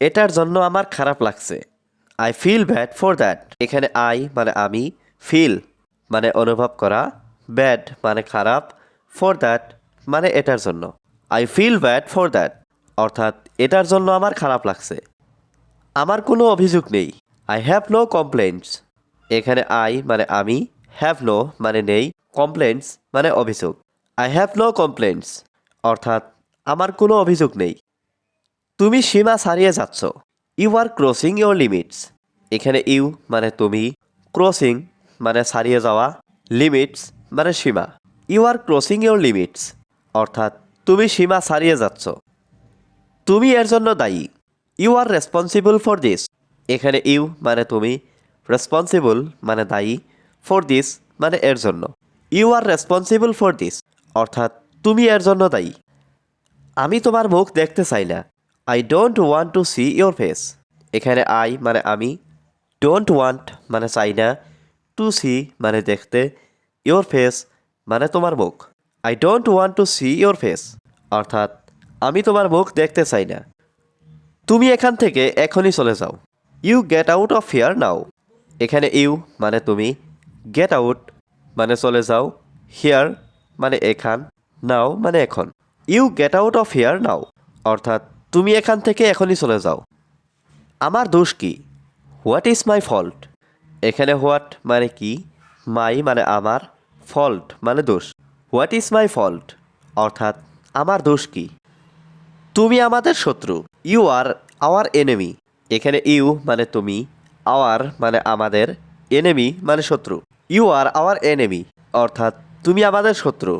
এটার জন্য আমার খারাপ লাগছে। I feel bad for that এখানে আই মানে আমি ফিল মানে অনুভব করা ব্যাড মানে খারাপ ফর দ্যাট মানে এটার জন্য। I feel bad for that অর্থাৎ এটার জন্য আমার খারাপ লাগছে। আমার কোনো অভিযোগ নেই। আই হ্যাভ নো কমপ্লেন্টস এখানে আই মানে আমি হ্যাভ নো মানে নেই কমপ্লেন্টস মানে অভিযোগ। আই হ্যাভ নো কমপ্লেন্টস অর্থাৎ আমার কোনো অভিযোগ নেই। তুমি সীমা ছাড়িয়ে যাচ্ছ। You are crossing your limits এখানে ইউ মানে তুমি ক্রসিং মানে ছাড়িয়ে যাওয়া লিমিটস মানে সীমা। You are crossing your limits অর্থাৎ তুমি সীমা ছাড়িয়ে যাচ্ছ। তুমি এর জন্য দায়ী। You are responsible for this এখানে ইউ মানে তুমি রেসপন্সিবল মানে দায়ী। ফর দিস মানে এর জন্য। You are responsible for this অর্থাৎ তুমি এর জন্য দায়ী। আমি তোমার মুখ দেখতে চাই না। I don't want to see your face এখানে আই মানে আমি। ডোন্ট ওয়ান্ট মানে চাই না। টু সি মানে দেখতে। ইয়োর ফেস মানে তোমার মুখ। I don't want to see your face অর্থাৎ, আমি তোমার মুখ দেখতে চাই না। তুমি এখান থেকে এখনই চলে যাও। You get out of here now এখানে ইউ মানে তুমি। গেট আউট মানে চলে যাও। হিয়ার মানে এখান। নাও মানে এখন। You get out of here now অর্থাৎ তুমি এখান থেকে এখনই চলে যাও। আমার দোষ কি? হোয়াট ইজ মাই ফল্ট এখানে হোয়াট মানে কি? মাই মানে আমার ফল্ট মানে দোষ। হোয়াট ইজ মাই ফল্ট অর্থাৎ আমার দোষ কি? তুমি আমাদের শত্রু। ইউ আর আওয়ার এনেমি এখানে ইউ মানে তুমি আওয়ার মানে আমাদের এনেমি মানে শত্রু। ইউ আর আওয়ার এনেমি অর্থাৎ তুমি আমাদের শত্রু।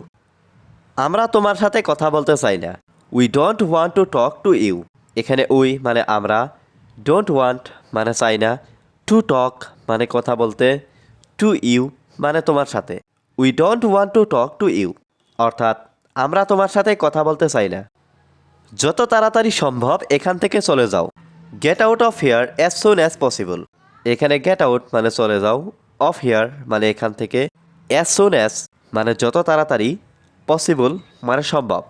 আমরা তোমার সাথে কথা বলতে চাই না। We don't want to talk to you এখানে উই মানে আমরা। ডোন্ট ওয়ান্ট মানে চাই না। টু টক মানে কথা বলতে। টু ইউ মানে তোমার সাথে। We don't want to talk to you অর্থাৎ আমরা তোমার সাথে কথা বলতে চাই না। যত তাড়াতাড়ি সম্ভব এখান থেকে চলে যাও। Get out of here as soon as possible এখানে গেট আউট মানে চলে যাও। অফ হিয়ার মানে এখান থেকে। অ্যাজ সুন অ্যাজ মানে যত তাড়াতাড়ি পসিবল মানে সম্ভব।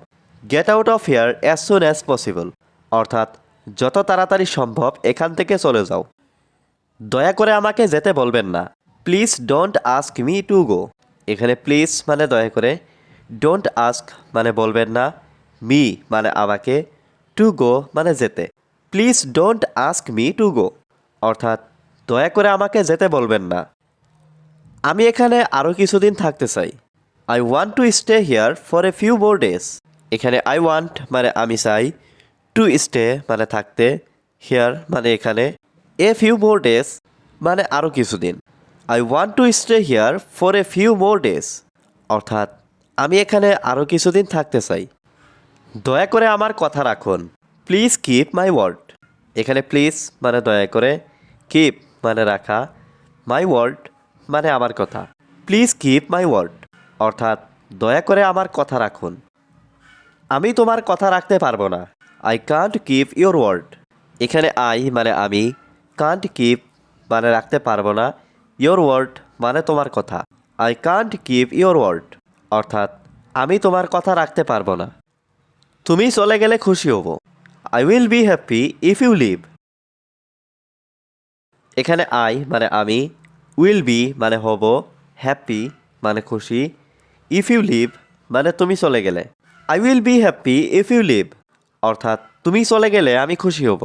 Get out of here as soon as possible অর্থাৎ, যত তাড়াতাড়ি সম্ভব এখান থেকে চলে যাও। দয়া করে আমাকে যেতে বলবেন না। Please don't ask me to go এখানে প্লিজ মানে দয়া করে। ডোন্ট আস্ক মানে বলবেন না। মি মানে আমাকে। টু গো মানে যেতে। Please don't ask me to go অর্থাৎ, দয়া করে আমাকে যেতে বলবেন না। আমি এখানে আরও কিছুদিন থাকতে চাই। I want to stay here for a few more days এখানে আই ওয়ান্ট মানে আমি চাই টু স্টে মানে থাকতে হিয়ার মানে এখানে এ ফিউ মোর ডেজ মানে আরও কিছুদিন। I want to stay here for a few more days অর্থাৎ, আমি এখানে আরও কিছুদিন থাকতে চাই। দয়া করে আমার কথা রাখুন। প্লিজ কিপ মাই ওয়ার্ড এখানে প্লিজ মানে দয়া করে কিপ মানে রাখা। মাই ওয়ার্ড মানে আমার কথা। প্লিজ কিপ মাই ওয়ার্ড অর্থাৎ, দয়া করে আমার কথা রাখুন। আমি তোমার কথা রাখতে পারব না। I can't keep your word এখানে আই মানে আমি। কান্ট কিপ মানে রাখতে পারব না। ইওর ওয়ার্ড মানে তোমার কথা। I can't keep your word অর্থাৎ, আমি তোমার কথা রাখতে পারব না। তুমি চলে গেলে খুশি হব। I will be happy if you leave এখানে আই মানে আমি। উইল বি মানে হব। হ্যাপি মানে খুশি। ইফ ইউ লিভ মানে তুমি চলে গেলে। I will be happy if you leave অর্থাৎ তুমি চলে গেলে আমি খুশি হব।